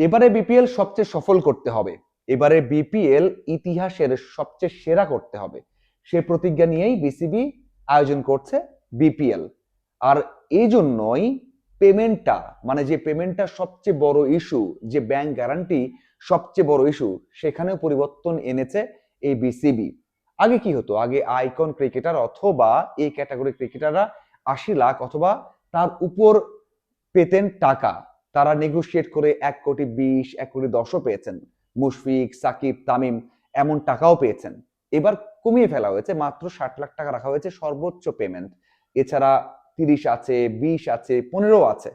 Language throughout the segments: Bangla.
এবারে বিপিএল সবচেয়ে সফল করতে হবে। এবারে বিপিএল ইতিহাসের সবচেয়ে সেরা করতে হবে। সে প্রতিজ্ঞা নিয়েই বিসিবি আয়োজন করছে বিপিএল আর এই জন্যই পেমেন্টটা মানে যে পেমেন্টটা সবচেয়ে বড় ইস্যু যে ব্যাংক গ্যারান্টি সবচেয়ে বড় ইস্যু সেখানেও পরিবর্তন এনেছে এই বিসিবি আগে কি হতো? আগে আইকন ক্রিকেটার অথবা এই ক্যাটাগরি ক্রিকেটাররা আশি লাখ অথবা তার উপর পেতেন টাকা। তারা নেগোশিয়েট করে এক কোটি বিশ, এক কোটি দশও পেয়েছেন। মুশফিক, সাকিব, তামিম এমন টাকাও পেয়েছেন। এবার কমিয়ে ফেলা হয়েছে, মাত্র ষাট লাখ টাকা রাখা হয়েছে সর্বোচ্চ পেমেন্ট এছাড়া তিরিশ আছে, বিশ আছে, পনেরো আছে।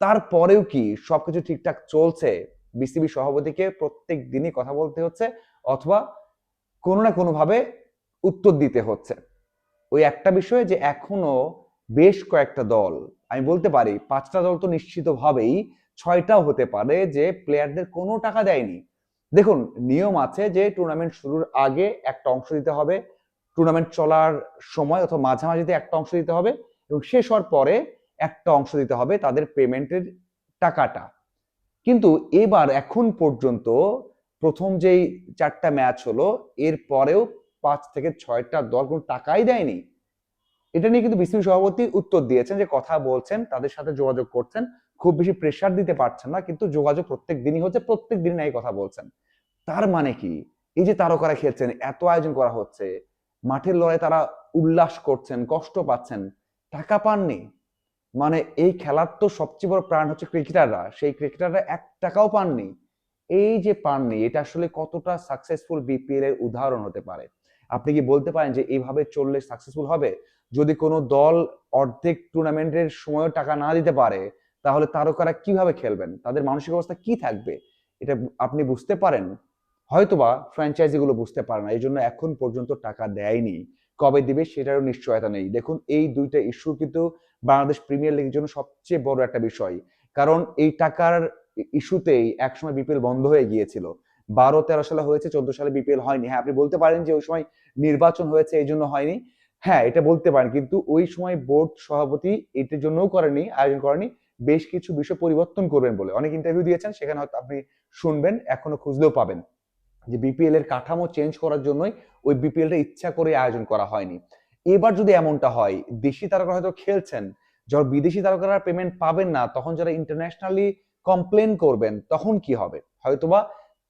তারপরেও কি সবকিছু ঠিকঠাক চলছে? বিসিবি সভাপতিকে প্রত্যেক দিনই কথা বলতে হচ্ছে, অথবা কোনো না কোনোভাবে উত্তর দিতে হচ্ছে। ওই একটা বিষয়ে যে এখনও বেশ কয়েকটা দল আমি বলতে পারি, পাঁচটা দল তো নিশ্চিতভাবেই ছয়টাও হতে পারে যে প্লেয়ারদের কোনো টাকা দেয়নি। দেখুন, নিয়ম আছে যে টুর্নামেন্ট শুরুর আগে একটা অংশ দিতে হবে টুর্নামেন্ট চলার সময় অথবা মাঝামাঝিতে একটা অংশ দিতে হবে এবং শেষ হওয়ার পরে একটা অংশ দিতে হবে তাদের পেমেন্টের টাকাটা। কিন্তু এবার এখন পর্যন্ত প্রথম যেই চারটা ম্যাচ হলো এর পরেও পাঁচ থেকে ছয়টা দল কোনো টাকাই দেয়নি। এটা নিয়ে কিন্তু বিসিবি সভাপতি উত্তর দিয়েছেন যে কথা বলছেন, তাদের সাথে যোগাযোগ করছেন। খুব বেশি প্রেশার দিতে পারছেন না, কিন্তু যোগাযোগ প্রত্যেক দিনই হচ্ছে, প্রত্যেক দিন এই কথা বলছেন। তার মানে কি? এই যে তারকারা খেলছেন, এত আয়োজন করা হচ্ছে, মাঠের লড়াই তারা উল্লাস করছেন, কষ্ট পাচ্ছেন, টাকা পাননি। মানে এই খেলার তো সবচেয়ে বড় প্রাণ হচ্ছে ক্রিকেটাররা সেই ক্রিকেটাররা এক টাকাও পাননি। এই যে পাননি, এটা আসলে কতটা সাকসেসফুল বিপিএল এর উদাহরণ হতে পারে? আপনি কি বলতে পারেন যে এইভাবে চললে সাকসেসফুল হবে? যদি কোনো দল অর্ধেক টুর্নামেন্টের সময় টাকা না দিতে পারে, তাহলে তারকারা কীভাবে খেলবেন? তাদের মানসিক অবস্থা কি থাকবে? এটা আপনি বুঝতে পারেন। হয়তোবা ফ্র্যাঞ্চাইজি গুলো বুঝতে পারে না এই জন্য এখন পর্যন্ত টাকা দেয়নি। কবে দিবে সেটারও নিশ্চয়তা নেই। দেখুন, এই দুইটা ইস্যু কিন্তু বাংলাদেশ প্রিমিয়ার লিগের জন্য সবচেয়ে বড় একটা বিষয়। কারণ এই টাকার ইস্যুতেই একসময় বিপিএল বন্ধ হয়ে গিয়েছিল। বারো, তেরো সালে হয়েছে, চোদ্দ সালে বিপিএল হয়নি। হ্যাঁ আপনি বলতে পারেন যে ওই সময় নির্বাচন হয়েছে, এই জন্য হয়নি। হ্যাঁ এটা বলতে পারেন, কিন্তু ওই সময় বোর্ড সভাপতি এটার জন্যও করেনি আয়োজন করেনি বেশ কিছু বিষয় পরিবর্তন করবেন বলে। অনেক ইন্টারভিউ দিয়েছেন, সেখানে হয়তো আপনি শুনবেন, এখনও খুঁজলেও পাবেন। যে বিপিএল এর কাঠামো চেঞ্জ করার জন্যই ওই বিপিএলটা ইচ্ছা করে আয়োজন করা হয়নি। এবার যদি এমনটা হয়, দেশি তারকারা হয়তো খেলছেন, যখন বিদেশি তারকারা পেমেন্ট পাবেন না, তখন যারা ইন্টারন্যাশনালি কমপ্লেন করবেন, তখন কি হবে? হয়তোবা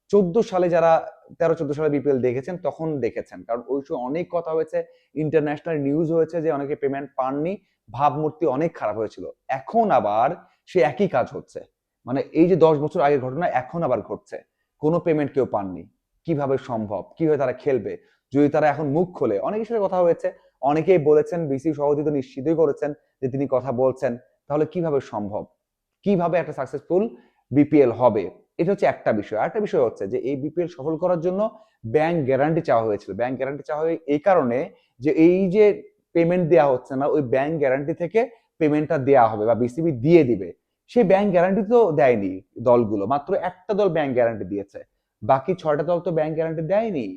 চোদ্দ সালে যারা, তেরো, চোদ্দ সালে বিপিএল দেখেছেন, তখন দেখেছেন। কারণ ওই সময় অনেক কথা হয়েছে ইন্টারন্যাশনাল নিউজ হয়েছে যে অনেকে পেমেন্ট পাননি, ভাবমূর্তি অনেক খারাপ হয়েছিল। এখন আবার সে একই কাজ হচ্ছে। মানে এই যে দশ বছর আগের ঘটনা, এখন আবার ঘটছে। কোনো পেমেন্ট কেউ পাননি। কীভাবে সম্ভব? কীভাবে তারা খেলবে? যদি তারা এখন মুখ খোলে অনেক সাথে কথা হয়েছে, অনেকেই বলেছেন বিসি সভাপতি তো নিশ্চিতই করেছেন যে তিনি কথা বলছেন। তাহলে কীভাবে সম্ভব? কীভাবে একটা সাকসেসফুল বিপিএল হবে? এটা হচ্ছে একটা বিষয়। আরেকটা বিষয় হচ্ছে যে এই বিপিএল সফল করার জন্য ব্যাংক গ্যারান্টি চাওয়া হয়েছিল। ব্যাংক গ্যারান্টি চাওয়া হয় এই কারণে যে এই যে পেমেন্ট দেওয়া হচ্ছে না, ওই ব্যাংক গ্যারান্টি থেকে পেমেন্টটা দেওয়া হবে বা বিসিবি দিয়ে দিবে। সেই ব্যাংক গ্যারান্টি তো দেয়নি দলগুলো। মাত্র একটা দল ব্যাংক গ্যারান্টি দিয়েছে। বাকি ছয়টা দল তো ব্যাংক গ্যারান্টি দেয়নি।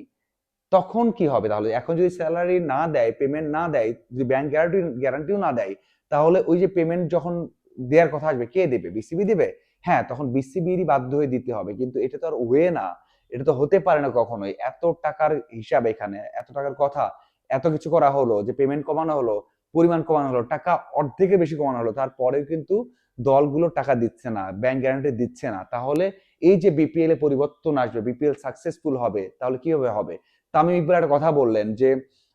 তখন কি হবে? তাহলে এখন যদি স্যালারি না দেয় পেমেন্ট না দেয়, যদি ব্যাংক গ্যারান্টি গ্যারান্টিও না দেয়, তাহলে ওই যে পেমেন্ট যখন দেওয়ার কথা আসবে। কে দেবে? বিসিবি দেবে? হ্যাঁ তখন বিসিবিরই বাধ্য হয়ে দিতে হবে। কিন্তু এটা তো আর ওয়ে না। এটা তো হতে পারে না কখনোই। এত টাকার হিসাব এখানে, এত টাকার কথা, এত কিছু করা হলো যে পেমেন্ট কমানো হলো, পরিমাণ কমানো হলো, টাকা অর্ধেকের বেশি কমানো হলো, তারপরেও কিন্তু দলগুলো টাকা দিচ্ছে না ব্যাংক গ্যারান্টি দিচ্ছে না। তাহলে এই যে বিপিএল এ পরিবর্তন আসবে বিপিএল সাকসেসফুল হবে, তাহলে কীভাবে হবে? তামিম ইকবাল একটা কথা বললেন যে,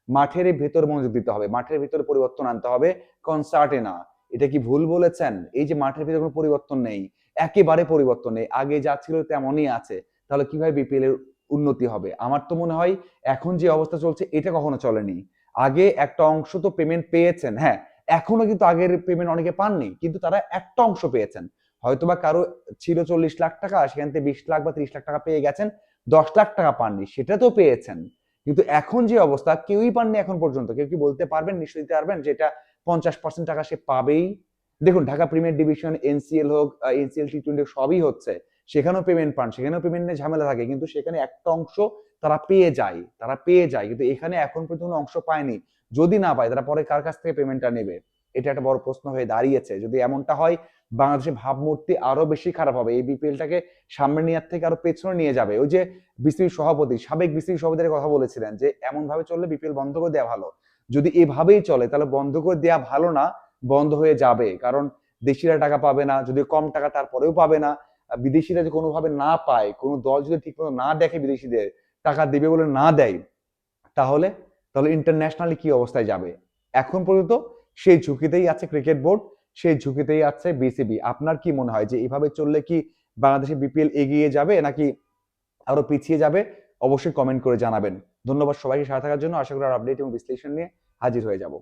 মাঠের ভেতর মনোযোগ দিতে হবে, মাঠের ভিতরে পরিবর্তন আনতে হবে কনসার্টে না। এটা কি ভুল বলেছেন? এই যে মাঠের ভিতরে কোনো পরিবর্তন নেই, একেবারে পরিবর্তন নেই, আগে যা ছিল তেমনই আছে, তাহলে কীভাবে বিপিএল এর উন্নতি হবে? আমার তো মনে হয় এখন যে অবস্থা চলছে, এটা কখনো চলেনি। আগে একটা অংশ তো পেমেন্ট পেয়েছেন হ্যাঁ এখনও কিন্তু আগের পেমেন্ট অনেকে পাননি, কিন্তু তারা একটা অংশ পেয়েছেন। হয়তোবা কারও ছিল চল্লিশ লাখ টাকা, সেখান থেকে বিশ লাখ বা ত্রিশ লাখ টাকা পেয়ে গেছেন, দশ লাখ টাকা পাননি, সেটা তো পেয়েছেন। কিন্তু এখন যে অবস্থা, কেউই পাননি এখন পর্যন্ত, কেউ কি বলতে পারবেন নিশ্চয় দিতে পারবেন যে এটা পঞ্চাশ পার্সেন্ট টাকা সে পাবেই। দেখুন, ঢাকা প্রিমিয়ার ডিভিশন এনসিএল হোক এনসিএল টি টোয়েন্টি সবই হচ্ছে। সেখানেও পেমেন্ট পান, সেখানেও পেমেন্ট নিয়ে ঝামেলা থাকে, কিন্তু সেখানে একটা অংশ তারা পেয়ে যায়, তারা পেয়ে যায়, কিন্তু এখানে এখন পর্যন্ত অংশ পায়নি। যদি না পায়, তারা পরে কার কাছ থেকে পেমেন্টটা নেবে? এটা একটা বড় প্রশ্ন হয়ে দাঁড়িয়েছে। যদি এমনটা হয় বাংলাদেশের ভাবমূর্তি আরও বেশি খারাপ হবে। এই বিপিএলটাকে সামনে নেওয়ার থেকে আরও পেছনে নিয়ে যাবে। ওই যে বিসিবি সভাপতি, সাবেক বিসিবি সভাপতির কথা বলেছিলেন যে এমন ভাবে চললে বিপিএল বন্ধ করে দেওয়া ভালো। যদি এভাবেই চলে, তাহলে বন্ধ করে দেওয়া ভালো না, বন্ধ হয়ে যাবে। কারণ দেশিরা টাকা পাবে না, যদি কম টাকা তারপরেও পাবে না বিদেশিরা যদি কোনোভাবে না পায়, কোনো দল যদি ঠিকমতো না দেখে বিদেশিদের, টাকা দেবে বলে না দেয়, তাহলে তাহলে ইন্টারন্যাশনালি কি অবস্থায় যাবে? এখন পর্যন্ত সেই ঝুঁকিতেই আছে ক্রিকেট বোর্ড সেই ঝুঁকিতেই আছে বিসিবি আপনার কি মনে হয় যে এইভাবে চললে কি বাংলাদেশে বিপিএল এগিয়ে যাবে নাকি আরও পিছিয়ে যাবে? অবশ্যই কমেন্ট করে জানাবেন। ধন্যবাদ সবাইকে সাথে থাকার জন্য। আশা করি আর আপডেট এবং বিশ্লেষণ নিয়ে হাজির হয়ে যাব।